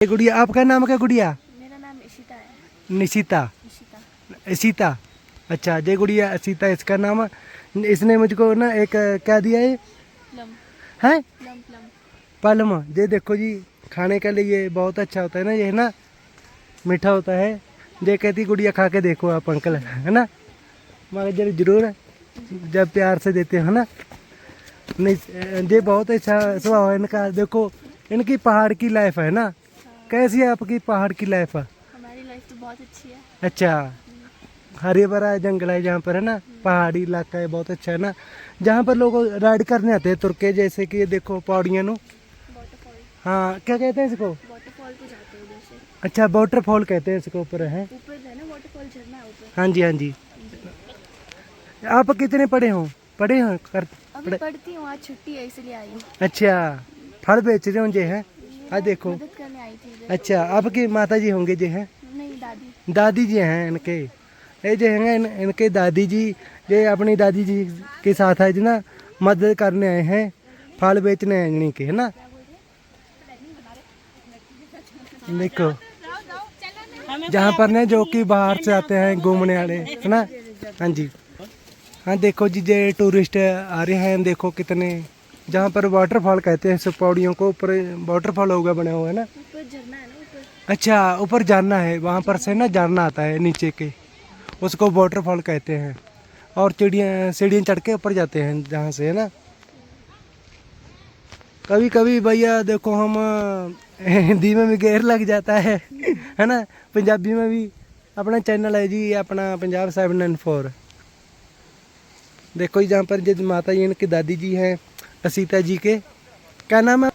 ये गुड़िया आपका नाम क्या गुड़िया? मेरा नाम इशिता है। निशिता। इशिता। अच्छा जय गुड़िया सीता इसका नाम इसने मुझको ना एक क्या दिया है? हैं? प्लम ये देखो जी खाने के लिए ये बहुत अच्छा होता है ना ये है ना? मीठा होता है। ये कहती गुड़िया खा के देखो आप अंकल। है ना? मगर ज़रूर ज़रूर जब प्यार से देते हो ना? नहीं ये बहुत अच्छा स्वभाव है इनका। देखो इनकी पहाड़ की लाइफ है ना? कैसी है आपकी पहाड़ की लाइफ हमारी लाइफ तो बहुत अच्छी है अच्छा हरे भरा जंगल है जहाँ पर है ना पहाड़ी इलाका है बहुत अच्छा है ना जहाँ पर लोग राइड करने आते हैं तुर्के जैसे कि ये देखो पौड़ियाँ नु वाटरफॉल हाँ क्या कहते हैं इसको वाटरफॉल पे जाते हैं उधर से अच्छा वाटरफॉल कहते हैं इसको ऊपर है ऊपर है ना वाटरफॉल झरना है ऊपर हाँ जी हाँ जी आप कितने पढ़े हो पढ़े हो कर अभी पढ़ती हूँ आज छुट्टी है इसलिए आई हूँ अच्छा फल बेच रहे हो जे है हाँ देखो मदद करने आई थी इधर अच्छा आपकी माता जी होंगे जे हैं नहीं दादी दादी जी हैं इनके ये जो हैं इन, इनके दादी जी ये अपनी दादी जी के साथ है जी ना मदद करने आए हैं फल बेचने आए इन्हीं के है ना देखो जहाँ पर ना जो कि बाहर से आते हैं घूमने वाले है ना हाँ जी हाँ देखो जी ये टूरिस्ट आ रहे हैं देखो कितने जहाँ पर वाटरफॉल कहते हैं सब पौड़ियों को ऊपर वाटरफॉल होगा बना हुआ है ना? झरना है अच्छा ऊपर जानना है वहाँ पर से ना जानना आता है नीचे के। उसको वाटरफॉल कहते हैं। और चिड़िया सीढ़ियाँ चढ़ के ऊपर जाते हैं जहाँ से है ना? कभी कभी भैया देखो हम हिंदी में भी गैर लग जाता है है ना? पंजाबी में भी अपना चैनल है जी अपना पंजाब सेवन नाइन फोर देखो जी जहाँ पर जिस माता जी इनकी दादी जी हैं सीता जी के। क्या नाम है?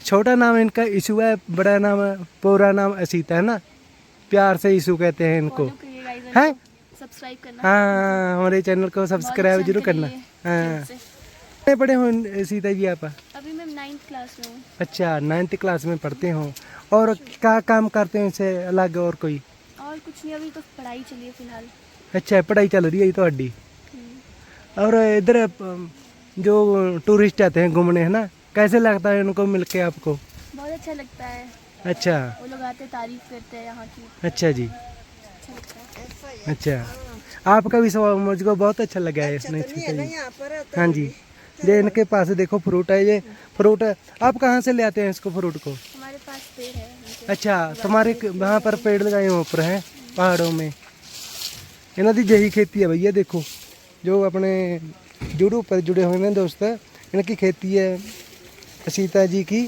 छोटा नाम इनका ईशु है बड़ा नाम है पूरा नाम असीता है ना? प्यार से ईशु कहते हैं इनको। है? हाँ हमारे चैनल को सब्सक्राइब अच्छा ज़रूर करना। हाँ। कितने पढ़े हो सीता जी आप? अभी मैं नाइन्थ क्लास में हूँ। अच्छा नाइन्थ क्लास में पढ़ते हो। और क्या काम करते हैं इनसे अलग और कोई? और कुछ नहीं अभी तो पढ़ाई चली है फ़िलहाल। अच्छा पढ़ाई चल रही है ये तो हड्डी। हम्म। और इधर जो टूरिस्ट आते हैं घूमने है ना? कैसे लगता है उनको मिल के आपको? बहुत अच्छा लगता है। अच्छा। वो लोग आते तारीफ़ करते हैं यहाँ की। अच्छा जी। अच्छा, अच्छा। आपका भी स्वभाव मुझको बहुत अच्छा लगा है इसने अच्छा हाँ जी। ये इनके पास देखो फ्रूट है ये फ्रूट। आप कहाँ से ले आते हैं इसको फ्रूट को? हमारे पास पेड़ है अच्छा तुम्हारे वहाँ पर पेड़ लगाए हैं ऊपर हैं पहाड़ों में। इन्हों की यही खेती है भैया देखो। जो अपने यूट्यूब पर जुड़े हुए हैं दोस्त इनकी खेती है सीता जी की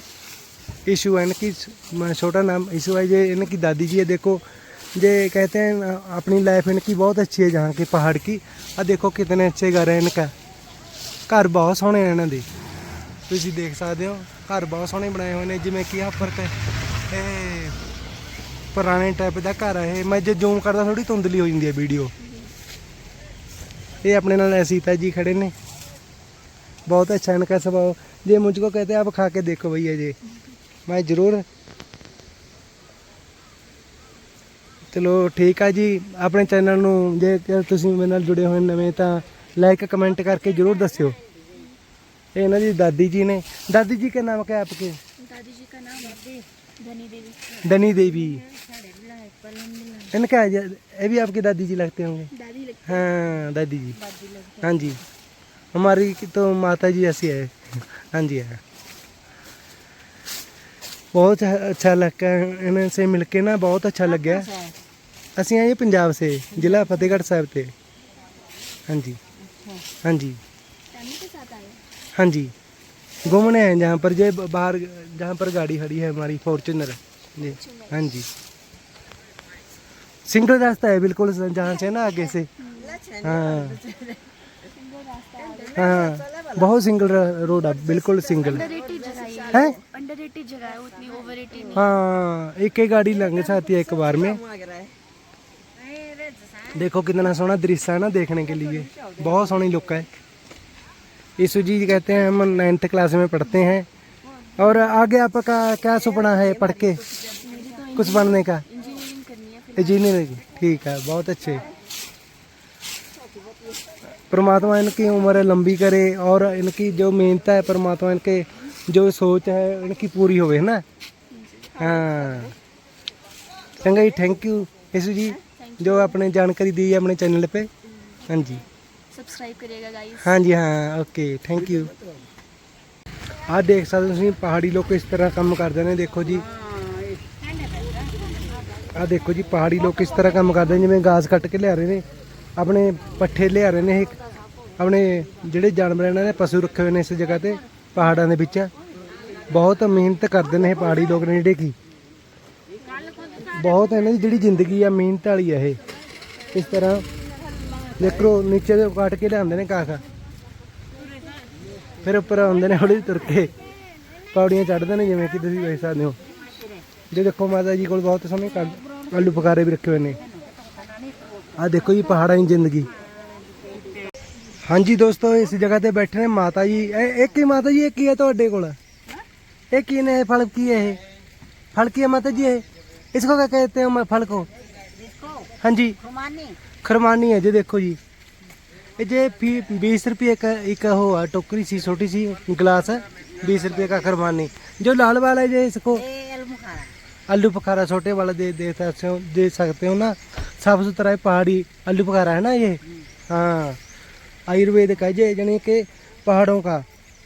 ईशु है इनकी स- छोटा नाम ईशु है ये इनकी दादी जी है देखो ये कहते हैं अपनी लाइफ इनकी बहुत अच्छी है जहाँ की पहाड़ की आ देखो कितने अच्छे घर है इनका ਘਰ ਬਹੁਤ ਸੋਹਣੇ ਨੇ ਇਹਨਾਂ ਦੇ ਤੁਸੀਂ ਦੇਖ ਸਕਦੇ ਹੋ ਘਰ ਬਹੁਤ ਸੋਹਣੇ ਬਣਾਏ ਹੋਏ ਨੇ ਜਿਵੇਂ ਕਿ ਆ ਫਰਕ ਇਹ ਪੁਰਾਣੇ ਟਾਈਪ ਦਾ ਘਰ ਹੈ ਇਹ ਮੈਂ ਜੇ ਜ਼ੂਮ ਕਰਦਾ ਥੋੜੀ ਧੁੰਦਲੀ ਹੋ ਜਾਂਦੀ ਹੈ ਵੀਡੀਓ ये अपने नाल सीता जी खड़े ने बहुत अच्छा इनका स्वभाव ये मुझको कहते हैं आप खा के देखो भैया जी मैं जरूर ਚਲੋ ਠੀਕ ਆ ਜੀ ਆਪਣੇ ਚੈਨਲ ਨੂੰ ਜੇ ਕਿ ਤੁਸੀਂ ਮੇਰੇ ਨਾਲ ਜੁੜੇ ਹੋਏ ਨਵੇਂ ਤਾਂ ਲਾਈਕ ਕਮੈਂਟ ਕਰਕੇ ਜਰੂਰ ਦੱਸਿਓ ਇਹ ਇਹਨਾਂ ਦੀ ਦਾਦੀ ਜੀ ਨੇ ਦਾਦੀ जी का नाम क्या है आपके दादी जी का नाम है धनी देवी धनी देवी इनका ये भी आपकी दादी जी लगते होंगे? दादी लगते हाँ। दादी जी। हाँ। जी। हमारी तो माता जी ऐसी है। हाँ जी हाँ। बहुत अच्छा लगा इनसे मिलके ना बहुत अच्छा लग गया। असं आए पंजाब से जिला फतेहगढ़ साहब से। हाँ जी। हाँ जी। हाँ जी। घूमने हैं जहाँ पर जो बाहर जहाँ पर गाड़ी खड़ी है हमारी फॉर्चुनर जी। हाँ जी। सिंगल रास्ता है बिल्कुल जहाँ से ना आगे से। हाँ। हाँ बहुत सिंगल रोड है बिल्कुल सिंगल। है है? अंडररेटेड जगह है उतनी ओवररेटेड नहीं। हाँ एक ही गाड़ी लंघ जाती है एक बार में। देखो कितना सोहना दृश्य है ना देखने के लिए। बहुत सोहनी लुक है। यीशु जी कहते हैं हम नाइन्थ क्लास में पढ़ते हैं। और आगे आपका क्या सपना है पढ़ के? कुछ बनने का? इंजीनियरिंग करनी है फिर इंजीनियरिंग ठीक है बहुत अच्छे परमात्मा इनकी उम्र लंबी करे और इनकी जो मेहनत है परमात्मा इनके जो सोच है इनकी पूरी होवे है ना ਹਾਂ ਚੰਗਾ ਜੀ ਥੈਂਕ ਯੂ ਯਸੂ ਜੀ ਜੋ ਆਪਣੇ ਜਾਣਕਾਰੀ ਦੀ ਹੈ ਆਪਣੇ ਚੈਨਲ पे ਹਾਂਜੀ सब्सक्राइब करिएगा गाइस ਹਾਂਜੀ ਹਾਂ ਓਕੇ ਥੈਂਕ ਯੂ ਆਹ ਦੇਖ ਸਕਦੇ ਹੋ ਤੁਸੀਂ ਪਹਾੜੀ ਲੋਕ ਇਸ ਤਰ੍ਹਾਂ ਕੰਮ ਕਰਦੇ ਨੇ ਦੇਖੋ ਜੀ ਆਹ ਦੇਖੋ ਜੀ, ਪਹਾੜੀ ਲੋਕ ਇਸ ਤਰ੍ਹਾਂ ਕੰਮ ਕਰਦੇ ਨੇ, ਜਿਵੇਂ ਗਾਸ ਕੱਟ ਕੇ ਲਿਆ ਰਹੇ ਨੇ। ਆਪਣੇ ਪੱਠੇ ਲਿਆ ਰਹੇ ਨੇ ਇਹ। ਆਪਣੇ ਜਿਹੜੇ ਜਾਨਵਰ ਇਹਨਾਂ ਨੇ ਪਸ਼ੂ ਰੱਖੇ ਹੋਏ ਨੇ ਇਸ ਜਗ੍ਹਾ ਤੇ, ਪਹਾੜਾਂ ਦੇ ਵਿੱਚ। ਬਹੁਤ ਮਿਹਨਤ ਕਰਦੇ ਨੇ ਇਹ ਪਹਾੜੀ ਲੋਕ ਨੇ ਜਿਹੜੇ ਕੀ। ਬਹੁਤ ਇਹਨਾਂ ਦੀ ਜਿਹੜੀ ਜ਼ਿੰਦਗੀ ਆ, ਮਿਹਨਤ ਵਾਲੀ ਆ ਇਹ। ਇਸ ਤਰ੍ਹਾਂ ਦੇਖੋ, ਨੀਚੇ ਤੋਂ ਕੱਟ ਕੇ ਲਿਆਉਂਦੇ ਨੇ ਕਾਕਾ। ਫਿਰ ਉੱਪਰ ਆਉਂਦੇ ਨੇ ਹੌਲੀ ਤੁਰ ਕੇ। ਪੌੜੀਆਂ ਚੜ੍ਹਦੇ ਨੇ, ਜਿਵੇਂ ਕਿ ਤੁਸੀਂ ਵੇਖ ਸਕਦੇ ਹੋ। ਜੇ ਦੇਖੋ ਮਾਤਾ ਜੀ ਕੋਲ ਬਹੁਤ ਸੋਹਣੇ ਕੱਢ- ਆਲੂ ਬੁਖਾਰੇ ਵੀ ਰੱਖੇ ਹੋਏ ਨੇ ਆ ਦੇਖੋ ਜੀ ਪਹਾੜਾਂ ਦੀ ਜ਼ਿੰਦਗੀ ਹਾਂਜੀ ਦੋਸਤੋ ਇਸ ਜਗ੍ਹਾ ਤੇ ਬੈਠੇ ਨੇ ਮਾਤਾ ਜੀ ਇਹ ਇੱਕ ਹੀ ਮਾਤਾ ਜੀ ਇਹ ਕੀ ਹੈ ਤੁਹਾਡੇ ਕੋਲ ਇਹ ਕੀ ਨੇ ਇਹ ਫਲ ਕੀ ਹੈ ਇਹ फल की है माता जी है इसको क्या कहते हैं हम फल को हाँ जी खरमानी है जी देखो जी ये जे बीस रुपये का एक हो है, टोकरी सी छोटी सी गिलास है बीस रुपये का खरमानी जो लाल वाला है जो इसको आलू बुखारा छोटे वाला दे दे सकते हो दे सकते हो ना साफ सुथरा है पहाड़ी आलू बुखारा है ना ये हाँ आयुर्वेद का ये यानी कि पहाड़ों का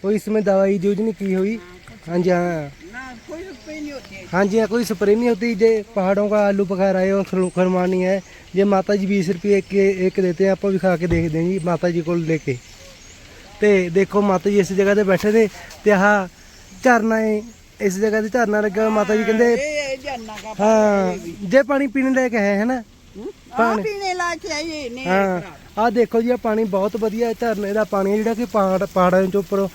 कोई इसमें दवाई यूज नहीं की हुई हाँ जी हाँ हाँ जी हाँ कोई स्प्रे नहीं होती जे पहाड़ों का आलू बुखारा है और खर- खरमानी है ये माता जी बीस रुपये एक एक देते हैं आप भी खा के देखते हैं जी माता जी को लेके ਤੇ ਦੇਖੋ ਮਾਤਾ ਜੀ ਇਸ ਜਗ੍ਹਾ ਤੇ ਬੈਠੇ ਨੇ ਤੇ ਆਹ ਝਰਨਾ ਹੈ ਇਸ ਜਗ੍ਹਾ ਤੇ ਝਰਨਾ ਲੱਗਾ ਹੋਇਆ। ਮਾਤਾ ਜੀ ਕਹਿੰਦੇ ਹਾਂ ਜੇ ਪਾਣੀ ਪੀਣ ਲਾਇਕ ਹੈ ਹੈ? ਨਾ ਪਾਣੀ। ਪੀਣੇ ਲਾ ਕੇ ਆਈਏ ਨੇ ਹਾਂ ਆਹ ਦੇਖੋ ਜੀ ਆ ਪਾਣੀ ਬਹੁਤ ਵਧੀਆ ਝਰਨੇ ਦਾ ਪਾਣੀ ਹੈ ਜਿਹੜਾ ਕਿ ਪਹਾੜ ਪਹਾੜਾਂ ਦੇ ਉੱਪਰ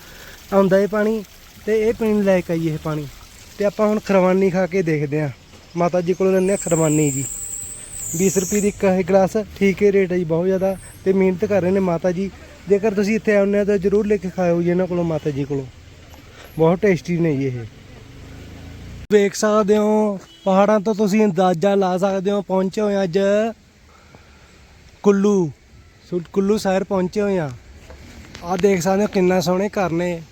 ਆਉਂਦਾ ਹੈ ਪਾਣੀ ਤੇ ਇਹ ਪੀਣ ਲਾਇਕ ਹੈ ਇਹ ਪਾਣੀ। ਤੇ ਆਪਾਂ ਹੁਣ ਖਰਵਾਨੀ ਖਾ ਕੇ ਦੇਖਦੇ ਹਾਂ। ਮਾਤਾ ਜੀ ਕੋਲੋਂ ਹਾਂ ਖਰਵਾਨੀ ਜੀ। 20 ਰੁਪਏ ਦੀ ਇੱਕ ਇਹ ਗਲਾਸ ਠੀਕ ਹੈ ਰੇਟ ਹੈ ਜੀ ਬਹੁਤ ਜ਼ਿਆਦਾ। ਤੇ ਮਿਹਨਤ ਕਰ ਰਹੇ ਨੇ ਮਾਤਾ ਜੀ। ਜੇਕਰ ਤੁਸੀਂ ਇੱਥੇ ਆਉਂਦੇ ਹੋ ਤਾਂ ਜ਼ਰੂਰ ਲੈ ਕੇ ਖਾਓ ਜੀ ਇਹਨਾਂ ਕੋਲੋਂ ਮਾਤਾ ਜੀ ਕੋਲੋਂ। ਬਹੁਤ ਟੇਸਟੀ ਨੇ ਜੀ ਇਹ। ਵੇਖ ਸਕਦੇ ਹੋ। ਪਹਾੜਾਂ ਤੋਂ ਤੁਸੀਂ ਅੰਦਾਜ਼ਾ ਲਾ ਸਕਦੇ ਹੋ, ਪਹੁੰਚੇ ਹੋਏ ਅੱਜ ਕੁੱਲੂ ਕੁੱਲੂ ਸ਼ਹਿਰ ਪਹੁੰਚੇ ਹੋਏ ਆ ਆ ਦੇਖ ਸਕਦੇ ਹੋ ਕਿੰਨਾ ਸੋਹਣੇ ਘਰ ਨੇ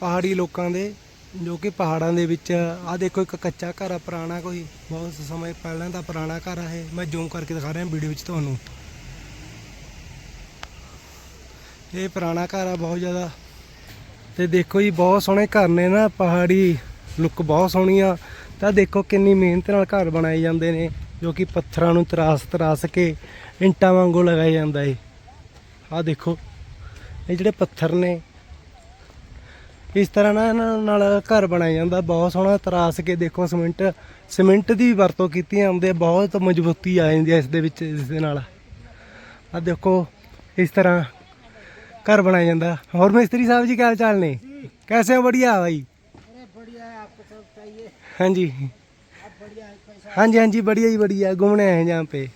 ਪਹਾੜੀ ਲੋਕਾਂ ਦੇ, ਜੋ ਕਿ ਪਹਾੜਾਂ ਦੇ ਵਿੱਚ। ਆ ਦੇਖੋ ਇੱਕ ਕੱਚਾ ਘਰ ਆ, ਪੁਰਾਣਾ ਕੋਈ, ਬਹੁਤ ਸਮੇਂ ਪਹਿਲਾਂ ਦਾ ਪੁਰਾਣਾ ਘਰ ਆ ਇਹ। ਮੈਂ ਜ਼ੂਮ ਕਰਕੇ ਦਿਖਾ ਰਿਹਾ ਵੀਡੀਓ ਵਿੱਚ ਤੁਹਾਨੂੰ। ਇਹ ਪੁਰਾਣਾ ਘਰ ਆ ਬਹੁਤ ਜ਼ਿਆਦਾ। ਤੇ ਦੇਖੋ ਜੀ, ਬਹੁਤ ਸੋਹਣੇ ਘਰ ਨੇ ਨਾ ਪਹਾੜੀ। ਲੁੱਕ ਬਹੁਤ ਸੋਹਣੀ ਆ। ਤਾਂ ਦੇਖੋ ਕਿੰਨੀ ਮਿਹਨਤ ਨਾਲ ਘਰ ਬਣਾਏ ਜਾਂਦੇ ਨੇ ਜੋ ਕਿ ਪੱਥਰਾਂ ਨੂੰ ਤਰਾਸ ਤਰਾਸ ਕੇ ਇੰਟਾਂ ਵਾਂਗੂ ਲਗਾਇਆ ਜਾਂਦਾ ਏ। ਆਹ ਦੇਖੋ ਇਹ ਜਿਹੜੇ ਪੱਥਰ ਨੇ ਇਸ ਤਰ੍ਹਾਂ ਨਾ ਇਹਨਾਂ ਨਾਲ ਘਰ ਬਣਾਇਆ ਜਾਂਦਾ। ਬਹੁਤ ਸੋਹਣਾ ਤਰਾਸ ਕੇ ਦੇਖੋ ਸਿਮੈਂਟ ਸਿਮੈਂਟ ਦੀ ਵਰਤੋਂ ਕੀਤੀ ਜਾਂਦੀ ਹੈ ਬਹੁਤ ਮਜ਼ਬੂਤੀ ਆ ਜਾਂਦੀ ਹੈ ਇਸ ਦੇ ਵਿੱਚ ਇਸ ਦੇ ਨਾਲ। ਆ ਦੇਖੋ ਇਸ ਤਰ੍ਹਾਂ ਘਰ ਬਣਾਇਆ ਜਾਂਦਾ। ਹੋਰ ਮਿਸਤਰੀ ਸਾਹਿਬ ਜੀ ਕੀ ਹਾਲ ਚਾਲ ਨੇ? ਕੈਸੇ ਹੋ? ਬੜੀਆ ਭਾਈ हाँ जी हाँ जी हाँ जी बढ़िया ही बढ़िया घूमने आए हैं जहाँ पे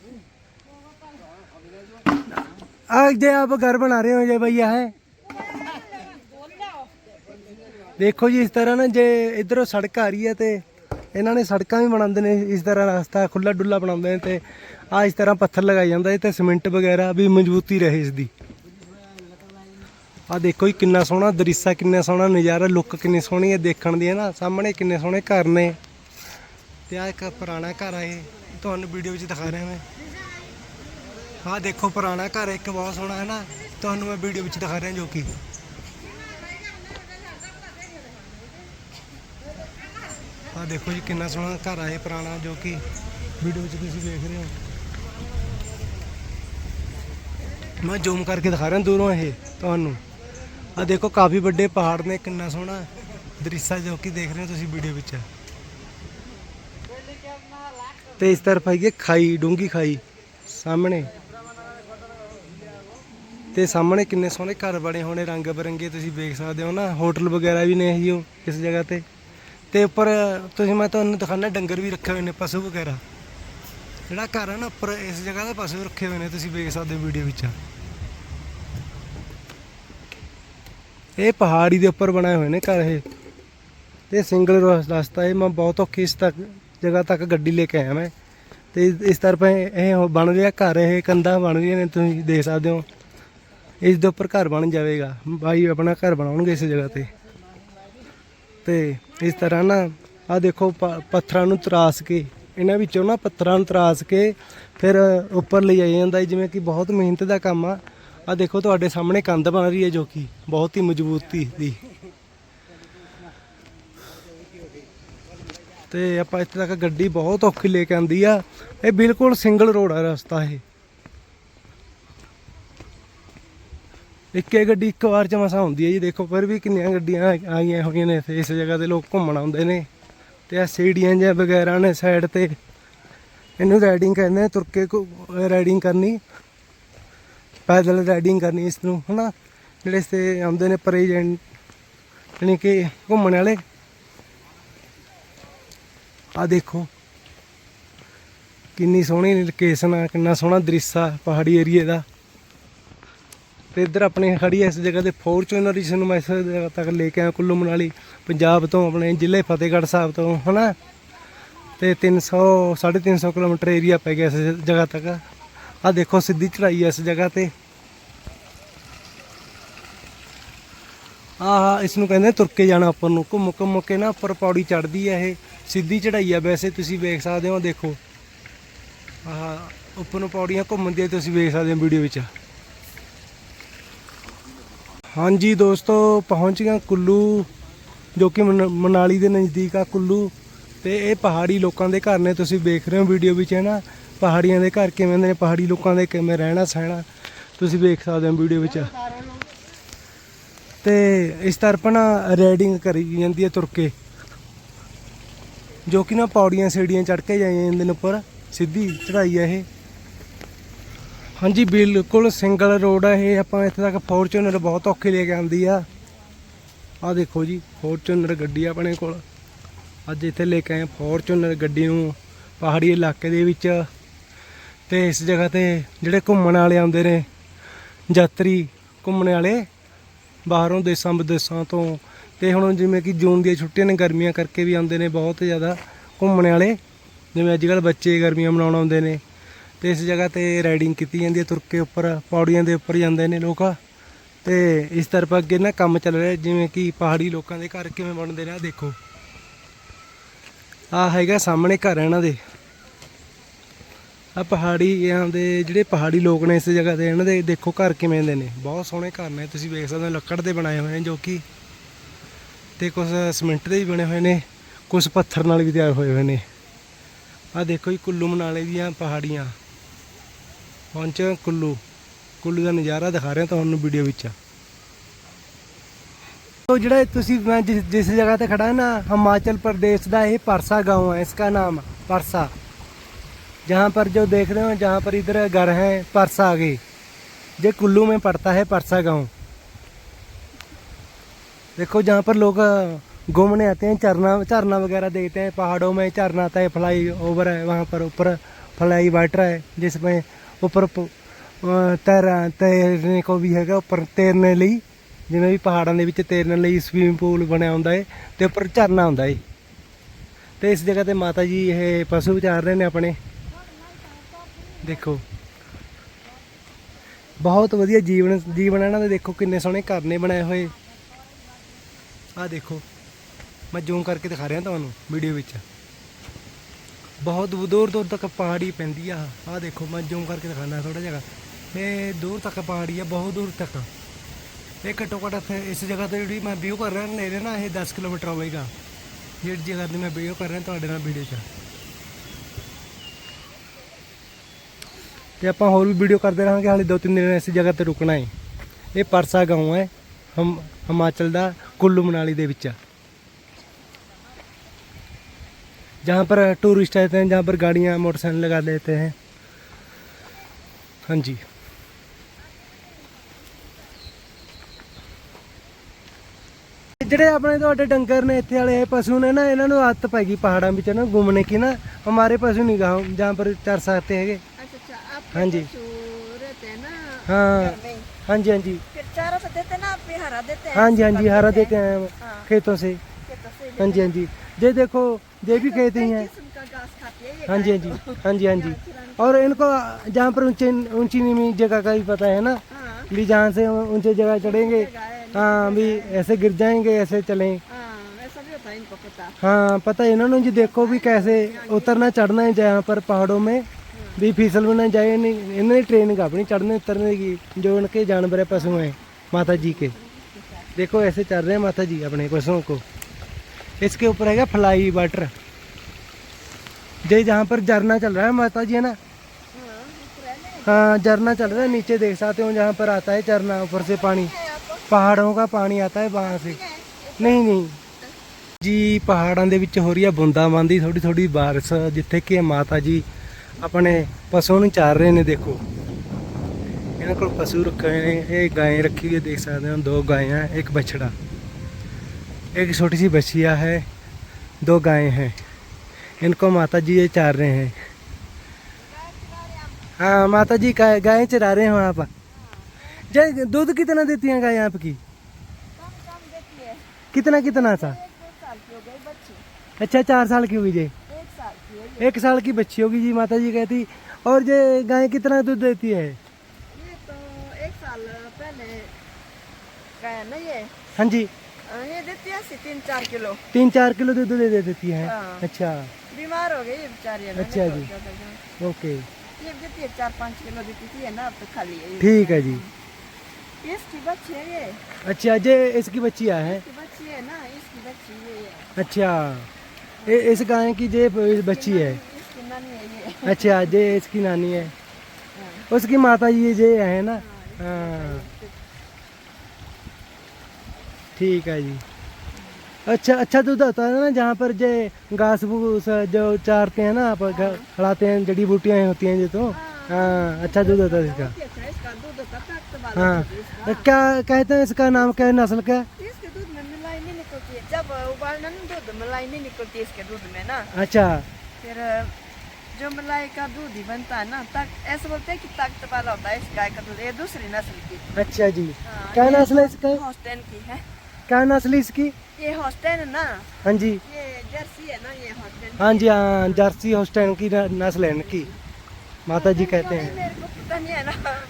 आज जे आप घर बना रहे हो जे भैया है ਦੇਖੋ ਜੀ ਇਸ ਤਰ੍ਹਾਂ ਨਾ ਜੇ ਇਧਰੋਂ ਸੜਕ ਆ ਰਹੀ ਹੈ ਤੇ ਇਹਨਾਂ ਨੇ ਸੜਕਾਂ ਵੀ ਬਣਾਉਂਦੇ ਨੇ ਇਸ ਤਰ੍ਹਾਂ ਰਸਤਾ ਖੁੱਲਾ ਡੁੱਲਾ ਬਣਾਉਂਦੇ ਨੇ ਤੇ ਆ ਇਸ ਤਰ੍ਹਾਂ ਪੱਥਰ ਲਗਾਈ ਜਾਂਦਾ ਹੈ ਤੇ ਸਿਮੈਂਟ ਵਗੈਰਾ ਵੀ ਮਜ਼ਬੂਤੀ ਰਹੇ ਇਸ ਦੀ ਆ ਦੇਖੋ ਜੀ, ਕਿੰਨਾ ਸੋਹਣਾ ਦ੍ਰਿਸ਼ਾ, ਕਿੰਨਾ ਸੋਹਣਾ ਨਜ਼ਾਰਾ ਲੁੱਕ ਕਿੰਨੀ ਸੋਹਣੀ ਹੈ, ਦੇਖਣ ਦੀ ਹੈ ਨਾ, ਸਾਹਮਣੇ ਕਿੰਨੇ ਸੋਹਣੇ ਘਰ ਨੇ। ਤੇ ਆ ਇੱਕ ਪੁਰਾਣਾ ਘਰ ਆ ਇਹ, ਤੁਹਾਨੂੰ ਵੀਡੀਓ ਵਿੱਚ ਦਿਖਾ ਰਿਹਾ ਮੈਂ। ਆ ਦੇਖੋ, ਪੁਰਾਣਾ ਘਰ ਇੱਕ ਬਹੁਤ ਸੋਹਣਾ ਹੈ ਨਾ, ਤੁਹਾਨੂੰ ਮੈਂ ਵੀਡੀਓ ਵਿੱਚ ਦਿਖਾ ਰਿਹਾ ਜੋ ਕਿ। ਆ ਦੇਖੋ ਜੀ, ਕਿੰਨਾ ਸੋਹਣਾ ਘਰ ਆ ਇਹ ਪੁਰਾਣਾ ਜੋ ਕਿ ਵੀਡੀਓ ਵਿੱਚ ਤੁਸੀਂ ਦੇਖ ਰਹੇ ਹੋ। ਮੈਂ ਜ਼ੂਮ ਕਰਕੇ ਦਿਖਾ ਰਿਹਾ ਦੂਰੋਂ ਇਹ, ਤੁਹਾਨੂੰ। ਆ ਦੇਖੋ ਕਾਫੀ ਵੱਡੇ ਪਹਾੜ ਨੇ, ਕਿੰਨਾ ਸੋਹਣਾ ਦ੍ਰਿਸ਼ਾ ਜੋ ਕਿ ਦੇਖ ਰਹੇ ਹੋ ਤੁਸੀਂ ਵੀਡੀਓ ਵਿੱਚ। ਤੇ ਇਸ ਤਰਫ ਹੈਗੀ ਖਾਈ ਡੂੰਗੀ ਖਾਈ, ਸਾਹਮਣੇ। ਤੇ ਸਾਹਮਣੇ ਕਿੰਨੇ ਸੋਹਣੇ ਘਰ ਬਣੇ ਹੋਣੇ, ਰੰਗ ਬਰੰਗੇ ਤੁਸੀਂ ਵੇਖ ਸਕਦੇ ਹੋ ਨਾ, ਹੋਟਲ ਵਗੈਰਾ ਵੀ ਨੇ ਇਹੋ ਇਸ ਜਗ੍ਹਾ ਤੇ। ਤੇ ਉੱਪਰ ਤੁਸੀਂ, ਮੈਂ ਤੁਹਾਨੂੰ ਦਿਖਾਣਾ ਡੰਗਰ ਵੀ ਰੱਖੇ ਹੋਏ ਨੇ, ਪਸ਼ੂ ਵਗੈਰਾ। ਜਿਹੜਾ ਘਰ ਹੈ ਨਾ, ਉੱਪਰ ਇਸ ਜਗ੍ਹਾ ਤੇ ਪਸ਼ੂ ਰੱਖੇ ਹੋਏ ਨੇ, ਤੁਸੀਂ ਵੇਖ ਸਕਦੇ ਹੋ ਵੀਡੀਓ ਵਿੱਚ। ਇਹ ਪਹਾੜੀ ਦੇ ਉੱਪਰ ਬਣਾਏ ਹੋਏ ਨੇ ਘਰ ਇਹ। ਤੇ ਸਿੰਗਲ ਰਸਤਾ ਇਹ, ਮੈਂ ਬਹੁਤ ਔਖੀ ਇਸ ਤੱਕ, ਜਗ੍ਹਾ ਤੱਕ ਗੱਡੀ ਲੈ ਕੇ ਆਇਆ ਮੈਂ। ਤੇ ਇਸ- ਇਸ ਤਰ੍ਹਾਂ ਇਹ ਇਹ ਬਣ ਰਿਹਾ ਘਰ, ਇਹ ਕੰਧਾਂ ਬਣ ਰਹੀਆਂ ਨੇ, ਤੁਸੀਂ ਦੇਖ ਸਕਦੇ ਹੋ। ਇਸ ਦੇ ਉੱਪਰ ਘਰ ਬਣ ਜਾਵੇਗਾ। ਬਾਈ ਆਪਣਾ ਘਰ ਬਣਾਉਣਗੇ ਇਸ ਜਗ੍ਹਾ ਤੇ। ਤੇ ਇਸ ਤਰ੍ਹਾਂ ਨਾ ਆ ਦੇਖੋ ਪ- ਪੱਥਰਾਂ ਨੂੰ ਤਰਾਸ ਕੇ, ਇਹਨਾਂ ਵਿੱਚੋਂ ਨਾ ਪੱਥਰਾਂ ਨੂੰ ਤਰਾਸ ਕੇ, ਫਿਰ ਉੱਪਰ ਲਿਜਾਇਆ ਜਾਂਦਾ। ਜਿਵੇਂ ਕਿ ਬਹੁਤ ਮਿਹਨਤ ਦਾ ਕੰਮ ਆ। ਆ ਦੇਖੋ ਤੁਹਾਡੇ ਸਾਹਮਣੇ ਕੰਧ ਬਣ ਰਹੀ ਹੈ ਜੋ ਕਿ ਬਹੁਤ ਹੀ ਮਜ਼ਬੂਤੀ ਦੀ। ਤੇ ਆਪਾਂ ਇੱਥੇ ਤੱਕ ਗੱਡੀ ਬਹੁਤ ਔਖੀ ਲੈ ਕੇ ਆਂਦੀ ਆ। ਇਹ ਬਿਲਕੁਲ ਸਿੰਗਲ ਰੋਡ ਆ ਰਸਤਾ ਇਹ। ਇੱਕੇ ਗੱਡੀ ਇੱਕ ਵਾਰ ਚ ਮਸਾ ਹੁੰਦੀ ਹੈ ਜੀ। ਦੇਖੋ, ਫਿਰ ਵੀ ਕਿੰਨੀਆਂ ਗੱਡੀਆਂ ਆਈਆਂ ਹੋਈਆਂ ਨੇ ਇੱਥੇ। ਇਸ ਜਗ੍ਹਾ ਤੇ ਲੋਕ ਘੁੰਮਣ ਆਉਂਦੇ ਨੇ। ਤੇ ਆ ਸੀੜੀਆਂ ਜਾਂ ਵਗੈਰਾ ਨੇ ਸਾਈਡ ਤੇ। ਇਹਨੂੰ ਰਾਈਡਿੰਗ ਕਹਿੰਦੇ ਨੇ ਤੁਰ ਕੇ ਰਾਈਡਿੰਗ ਕਰਨੀ। ਪੈਦਲ ਰਾਈਡਿੰਗ ਕਰਨੀ ਇਸ ਨੂੰ, ਹਨਾ? ਜਿਹੜੇ ਇਸ ਤੇ ਆਉਂਦੇ ਨੇ ਪਰੇਜੈਂਟ ਯਾਨੀ ਕਿ ਘੁੰਮਣ ਵਾਲੇ। ਆ ਦੇਖੋ। ਕਿੰਨੀ ਸੋਹਣੀ ਲੋਕੇਸ਼ਨ ਆ, ਕਿੰਨਾ ਸੋਹਣਾ ਦ੍ਰਿਸ਼ ਆ ਪਹਾੜੀ ਏਰੀਏ ਦਾ। ਤੇ ਇੱਧਰ ਆਪਣੇ ਖੜੀ ਇਸ ਜਗ੍ਹਾ ਤੇ ਫੋਰਚੂਨਰ ਜਿਸ ਨੂੰ ਮੈਂ ਇਸ ਜਗ੍ਹਾ ਤੱਕ ਲੈ ਕੇ ਆਇਆ ਕੁੱਲੂ ਮਨਾਲੀ, ਪੰਜਾਬ ਤੋਂ, ਆਪਣੇ ਜ਼ਿਲ੍ਹੇ ਫਤਿਹਗੜ੍ਹ ਸਾਹਿਬ ਤੋਂ, ਹਨਾ? ਤੇ 300 350 ਕਿਲੋਮੀਟਰ ਏਰੀਆ ਪੈ ਗਿਆ ਇਸ ਜਗ੍ਹਾ ਤੱਕ। ਆ ਦੇਖੋ ਸਿੱਧੀ ਚੜਾਈ ਐ ਇਸ ਜਗ੍ਹਾ ਤੇ। ਆਹ ਇਸ ਨੂੰ ਕਹਿੰਦੇ ਤੁਰ ਕੇ ਜਾਣਾ ਉੱਪਰ ਨੂੰ। ਘੁੰਮ ਘੁੰਮ ਕੇ ਨਾ ਉੱਪਰ ਪੌੜੀ ਚੜਦੀ ਹੈ ਇਹ। ਸਿੱਧੀ ਚੜਾਈ ਹੈ ਵੈਸੇ, ਤੁਸੀਂ ਵੇਖ ਸਕਦੇ ਹੋ ਦੇਖੋ। ਆਹ, ਉੱਪਰ ਨੂੰ ਪੌੜੀਆਂ ਘੁੰਮਦੀਆਂ ਤੁਸੀਂ ਵੇਖ ਸਕਦੇ ਹੋ ਵੀਡੀਓ ਵਿੱਚ। ਹਾਂਜੀ ਦੋਸਤੋ, ਪਹੁੰਚ ਗਿਆ ਕੁੱਲੂ, ਜੋ ਕਿ ਮਨ- ਮਨਾਲੀ ਦੇ ਨਜ਼ਦੀਕ ਆ ਕੁੱਲੂ। ਤੇ ਇਹ ਪਹਾੜੀ ਲੋਕਾਂ ਦੇ ਘਰ ਨੇ, ਤੁਸੀਂ ਵੇਖ ਰਹੇ ਹੋ ਵੀਡੀਓ ਵਿੱਚ, ਹੈ ਨਾ? ਪਹਾੜੀਆਂ ਦੇ ਘਰ ਕਿਵੇਂ ਹੁੰਦੇ ਨੇ, ਪਹਾੜੀ ਲੋਕਾਂ ਦੇ ਕਿਵੇਂ ਰਹਿਣਾ ਸਹਿਣਾ, ਤੁਸੀਂ ਵੇਖ ਸਕਦੇ ਹੋ ਵੀਡੀਓ ਵਿੱਚ। ਤੇ ਇਸ ਤਰ੍ਹਾਂ ਆਪਾਂ ਨਾ ਰਾਈਡਿੰਗ ਕਰੀ ਜਾਂਦੀ ਹੈ ਤੁਰ ਕੇ। ਜੋ ਕਿ ਨਾ ਪੌੜੀਆਂ ਸੀੜੀਆਂ ਚੜ੍ਹ ਕੇ ਜਾਈ ਜਾਂਦੇ ਨੇ ਉੱਪਰ, ਸਿੱਧੀ ਚੜਾਈ ਹੈ ਇਹ। ਹਾਂਜੀ, ਬਿਲਕੁਲ ਸਿੰਗਲ ਰੋਡ ਹੈ ਇਹ। ਆਪਾਂ ਇੱਥੇ ਤੱਕ ਫੋਰਚੂਨਰ ਬਹੁਤ ਔਖੀ ਲੈ ਕੇ ਆਂਦੀ ਆ। ਆ ਦੇਖੋ ਜੀ, ਫੋਰਚੂਨਰ ਗੱਡੀ ਆ ਆਪਣੇ ਕੋਲ। ਅੱਜ ਇੱਥੇ ਲੈ ਕੇ ਆਏ ਫੋਰਚੂਨਰ ਗੱਡੀ ਨੂੰ ਪਹਾੜੀ ਇਲਾਕੇ ਦੇ ਵਿੱਚ। ਤੇ ਇਸ ਜਗ੍ਹਾ ਤੇ ਜਿਹੜੇ ਘੁੰਮਣ ਵਾਲੇ ਆਉਂਦੇ ਨੇ, ਯਾਤਰੀ ਘੁੰਮਣ ਵਾਲੇ ਬਾਹਰੋਂ ਦੇਸ਼ਾਂ ਵਿਦੇਸ਼ਾਂ ਤੋਂ ਤੇ ਹੁਣ ਜਿਵੇਂ ਕਿ ਜੂਨ ਦੀਆਂ ਛੁੱਟੀਆਂ ਨੇ, ਗਰਮੀਆਂ ਕਰਕੇ ਵੀ ਆਉਂਦੇ ਨੇ ਬਹੁਤ ਜ਼ਿਆਦਾ ਘੁੰਮਣ ਵਾਲੇ। ਜਿਵੇਂ ਅੱਜ ਕੱਲ੍ਹ ਬੱਚੇ ਗਰਮੀਆਂ ਮਨਾਉਣ ਆਉਂਦੇ ਨੇ ਤੇ ਇਸ ਜਗ੍ਹਾ ਤੇ ਰਾਈਡਿੰਗ ਕੀਤੀ ਜਾਂਦੀ ਹੈ, ਤੁਰਕੇ ਉੱਪਰ, ਪੌੜੀਆਂ ਦੇ ਉੱਪਰ ਜਾਂਦੇ ਨੇ ਲੋਕ। ਤੇ ਇਸ ਤਰ੍ਹਾਂ ਅੱਗੇ ਨਾ ਕੰਮ ਚੱਲ ਰਿਹਾ, ਜਿਵੇਂ ਕਿ ਪਹਾੜੀ ਲੋਕਾਂ ਦੇ ਘਰ ਕਿਵੇਂ ਬਣਦੇ ਨੇ, ਆਹ ਦੇਖੋ। ਆ ਹੈਗਾ ਸਾਹਮਣੇ ਘਰ ਇਹਨਾਂ ਦੇ। ਆ ਪਹਾੜੀਆਂ ਦੇ ਜਿਹੜੇ ਪਹਾੜੀ ਲੋਕ ਨੇ ਇਸ ਜਗ੍ਹਾ ਦੇ, ਇਹਨਾਂ ਦੇ ਦੇਖੋ ਘਰ ਕਿਵੇਂ ਦੇ ਨੇ। ਬਹੁਤ ਸੋਹਣੇ ਘਰ ਨੇ, ਤੁਸੀਂ ਵੇਖ ਸਕਦੇ ਹੋ, ਲੱਕੜ ਦੇ ਬਣਾਏ ਹੋਏ ਨੇ ਜੋ ਕਿ ਤੇ ਕੁਝ ਸਿਮੈਂਟ ਦੇ ਵੀ ਬਣੇ ਹੋਏ ਨੇ ਕੁਝ ਪੱਥਰ ਨਾਲ ਵੀ ਤਿਆਰ ਹੋਏ ਹੋਏ ਨੇ। ਆ ਦੇਖੋ ਜੀ, ਕੁੱਲੂ ਮਨਾਲੇ ਦੀਆਂ ਪਹਾੜੀਆਂ। ਪਹੁੰਚ ਕੁੱਲੂ ਕੁੱਲੂ ਦਾ ਨਜ਼ਾਰਾ ਦਿਖਾ ਰਿਹਾ ਤੁਹਾਨੂੰ ਵੀਡੀਓ ਵਿੱਚ। ਤੋ ਜਿਹੜਾ ਤੁਸੀਂ ਮੈਂ ਜਿਸ ਜਿਸ ਜਗ੍ਹਾ ਤੇ ਖੜਾ ਨਾ, ਹਿਮਾਚਲ ਪ੍ਰਦੇਸ਼ ਦਾ ਇਹ ਪਰਸਾ گاؤں ਹੈ ਇਸ ਦਾ ਨਾਮ ਪਰਸਾ। जहाँ पर जो देख रहे हो जहाँ पर इधर घर है परसा आगे ये कुल्लू में पड़ता है परसा गांव देखो जहाँ पर लोग अ, घूमने आते हैं झरना झरना वगैरह देखते हैं पहाड़ों में झरना आता है फ्लाई ओवर है वहाँ पर ऊपर फ्लाई वाटर है जिसमें ऊपर प- अ, तैर तैरने को भी हैगा ਉੱਪਰ ਤੈਰਨੇ ਲਈ ਜਿਵੇਂ ਵੀ ਪਹਾੜਾਂ ਦੇ ਵਿੱਚ ਤੈਰਨ ਲਈ ਸਵੀਮਿੰਗ ਪੂਲ ਬਣਿਆ ਹੁੰਦਾ ਹੈ ਤੇ ਉੱਪਰ ਝਰਨਾ ਹੁੰਦਾ ਹੈ ਤੇ ਇਸ ਜਗ੍ਹਾ ਤੇ ਮਾਤਾ ਜੀ ਇਹ ਪਸ਼ੂ ਵਿਚਾਰ ਰਹੇ ਨੇ ਆਪਣੇ ਦੇਖੋ। ਬਹੁਤ ਵਧੀਆ ਜੀਵਨ ਜੀਵਨ ਇਹਨਾਂ ਦੇ। ਦੇਖੋ ਕਿੰਨੇ ਸੋਹਣੇ ਘਰ ਨੇ ਬਣਾਏ ਹੋਏ। ਆਹ ਦੇਖੋ। ਮੈਂ ਜ਼ੂਮ ਕਰਕੇ ਦਿਖਾ ਰਿਹਾ ਤੁਹਾਨੂੰ ਵੀਡੀਓ ਵਿੱਚ। ਬਹੁਤ ਦੂਰ ਦੂਰ ਤੱਕ ਪਹਾੜੀ ਪੈਂਦੀ ਆ। ਆਹ ਦੇਖੋ, ਮੈਂ ਜ਼ੂਮ ਕਰਕੇ ਦਿਖਾਣਾ ਥੋੜਾ ਜਿਹਾ। ਇਹ ਦੂਰ ਤੱਕ ਪਹਾੜੀ ਆ, ਬਹੁਤ ਦੂਰ ਤੱਕ। ਇਹ ਘੱਟੋ ਘੱਟ ਇੱਥੇ ਇਸ ਜਗ੍ਹਾ ਤੇ ਜਿਹੜੀ ਮੈਂ ਵਿਊ ਕਰ ਰਿਹਾ, ਨੇੜੇ ਨਾ ਇਹ 10 ਕਿਲੋਮੀਟਰ ਹੋਵੇਗਾ। ਜਿਹੜੀ ਜਗ੍ਹਾ ਦੀ ਮੈਂ ਵੀਡੀਓ ਕਰ ਰਿਹਾ ਤੁਹਾਡੇ ਨਾਲ ਵੀਡੀਓ 'ਚ। ਤੇ ਆਪਾਂ ਹੋਰ ਵੀ ਵੀਡੀਓ ਕਰਦੇ ਰਹਾਂਗੇ ਹਾਲੇ ਦੋ ਤਿੰਨ ਦਿਨ ਇਸ ਜਗ੍ਹਾ ਤੇ ਰੁਕਣਾ ਹੈ ਇਹ ਪਰਸਾ گاؤں ਹੈ ਹਮ ਹਿਮਾਚਲ ਦਾ ਕੁੱਲੂ ਮਨਾਲੀ ਦੇ ਵਿੱਚ जहाँ पर टूरिस्ट आते हैं जहाँ पर गाड़ियाँ मोटरसाइकिल लगा लेते हैं हाँ जी ਜਿਹੜੇ ਆਪਣੇ ਤੁਹਾਡੇ ਡੰਗਰ ਨੇ ਇੱਥੇ ਵਾਲੇ ਇਹ ਪਸ਼ੂ ਨੇ ਨਾ ਇਹਨਾਂ ਨੂੰ ਆਦਤ ਪੈ ਗਈ ਪਹਾੜਾਂ ਵਿੱਚ ਨਾ ਘੁੰਮਣੇ की ना हमारे पशु नहीं गाँव जहाँ पर चर सकते हैं अच्छा अच्छा आप हाँ जी। रहते हैं ना हाँ। हाँ जी हाँ जी। चारा देते ना आप हरा देते हैं हाँ जी हाँ जी हरा देते हैं हाँ। खेतों से। हाँ जी हाँ जी। ये देखो ये भी खेत ही। हैं है हाँ जी हाँ जी हाँ जी हाँ जी। और इनको जहाँ पर ऊँचे ऊँची नीवी जगह का भी पता है ना हाँ। भी जहाँ से ऊँचे जगह चढ़ेंगे हाँ भी ऐसे गिर जाएँगे ऐसे चलें। हाँ है हाँ पता है इन्होंने जी देखो भी कैसे उतरना चढ़ना है जहाँ पर पहाड़ों में। भी फिसल भी ना जाए नहीं इन्होंने ट्रेनिंग अपनी चढ़ने उतरने की जो उनके जानवर है पशु हैं माता जी के देखो ऐसे चल रहे हैं माता जी अपने पशुओं को इसके ऊपर है फ्लाई वाटर जे जहाँ पर झरना चल रहा है माता जी है ना हाँ झरना चल रहा है नीचे देख सकते हो जहाँ पर आता है झरना ऊपर से पानी ਪਹਾੜੋਂ ਦਾ ਪਾਣੀ ਆਤਾ ਹੈ ਵਹਾਂ ਸੇ ਨਹੀਂ ਨਹੀਂ ਜੀ ਪਹਾੜਾਂ ਦੇ ਵਿੱਚ ਹੋ ਰਹੀ ਹੈ ਬੂੰਦਾਬਾਂਦੀ ਥੋੜੀ ਥੋੜੀ ਬਾਰਿਸ਼ ਜਿੱਥੇ ਕਿ ਮਾਤਾ ਜੀ ਆਪਣੇ ਪਸ਼ੂ ਨੂੰ ਚਾਰ ਰਹੇ ਨੇ ਦੇਖੋ ਇਹਨਾਂ ਕੋਲ ਪਸ਼ੂ ਰੱਖੇ ਹੋਏ ਨੇ ਇਹ ਗਾਂ ਰੱਖੀ ਹੋਈ ਹੈ ਦੇਖ ਸਕਦੇ ਹੋ ਦੋ ਗਾਇਆਂ ਇੱਕ बछड़ा एक छोटी सी बछिया है दो गायें हैं इनको माता जी ये चार रहे हैं हाँ माता जी गाय गायें चरा रहे हैं वहाँ पर जय दूध कितना देती हैं गाय आपकी कम कम देती है कितना कितना सा एक दो साल की हो गई बच्ची अच्छा चार साल की हुई जी एक साल की है बच्ची होगी जी माता जी कहती। और ये गाय कितना दूध देती है? ये तो एक साल पहले गया ना ये? हाँ जी। ये देती है तीन चार किलो। तीन चार किलो दूध दे दे देती है? हाँ। अच्छा। बीमार हो गई बेचारी अच्छा जी। ओके। ये देती है चार पाँच किलो देती थी है ना अब तो खाली है ठीक है जी। इसकी बच्ची है ये। अच्छा ये इसकी बच्चिया है? इसकी बच्ची है ना इसकी बच्ची ये है। अच्छा। ये इस गाय की जे बच्ची है। अच्छा जे इसकी नानी है। उसकी माता जी जे है ना? हाँ। ठीक है जी। अच्छा अच्छा दूध होता है ना जहाँ पर जे घास फूस जो चारते हैं ना आप खिलाते हैं जड़ी बूटियाँ होती हैं जो तो। हाँ अच्छा दूध होता है इसका। ही। है। क्या कहते हैं इसका नाम क्या है नस्ल क्या है? इसके दूध में मलाई नहीं निकलती है जब उबालना ना दूध मलाई नहीं निकलती इसके दूध में ना। अच्छा। फिर जो मलाई का दूध ही बनता है ना तक ऐसे बोलते हैं कि ताकत वाला होता है इस गाय का दूध ये दूसरी नस्ल की। अच्छा जी। हाँ, क्या नस्ल है इसका? हॉस्टेन की है। क्या नस्ल इसकी? ये हॉस्टेन है ना? हाँ जी। ये जर्सी है ना ये हॉस्टेन हाँ जी हाँ जर्सी होस्टैन की नस्ल है इनकी। माता जी कहते हैं।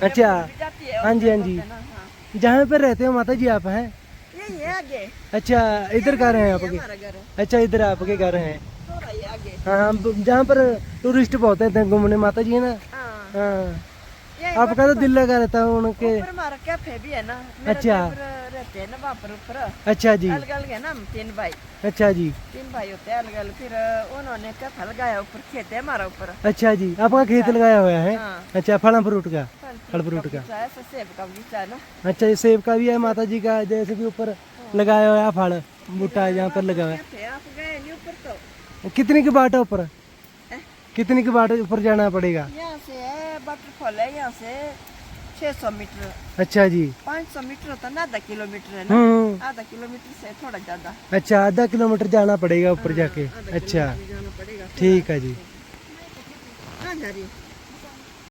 अच्छा। है जी, हाँ जी। हैं। जहाँ पर रहते हो माता जी आप हैं? यही है आगे अच्छा इधर घर हैं ये आपके हमारा घर है अच्छा इधर आपके घर हैं थोड़ा ही आगे हाँ ब- जहाँ पर टूरिस्ट बहुत आते हैं घूमने माता जी है ना हाँ हाँ ये आपका तो दिल लगा रहता है उनके ऊपर हमारा कैफे भी है ना मेरा अच्छा। रहते हैं ना ऊपर। अच्छा जी। अलग अलग है ना हम तीन भाई। अच्छा जी। तीन भाई होते हैं अलग अलग फिर उन्होंने कैफ़े लगाया ऊपर खेत है हमारा ऊपर। अच्छा जी आपका खेत लगाया हुआ है? हाँ। अच्छा फल फ्रूट का फल फ्रूट का है, सेब का बगीचा है ना। अच्छा ये सेब का भी है माता जी का जैसे भी ऊपर लगाया हुआ है फल बूटा है जहाँ पर लगा हुआ ऊपर तो। है कितनी की बाट है ऊपर? हैं? कितनी की बाट ऊपर जाना पड़ेगा। यहाँ से है वाटरफॉल है यहाँ से 600 मीटर अच्छा जी 500 मीटर होता है ना आधा किलोमीटर है ना हम्म आधा किलोमीटर से थोड़ा ज्यादा अच्छा आधा किलोमीटर जाना पड़ेगा ऊपर जाके आधा अच्छा किलोमीटर जाना पड़ेगा ठीक है जी कहाँ जा रही है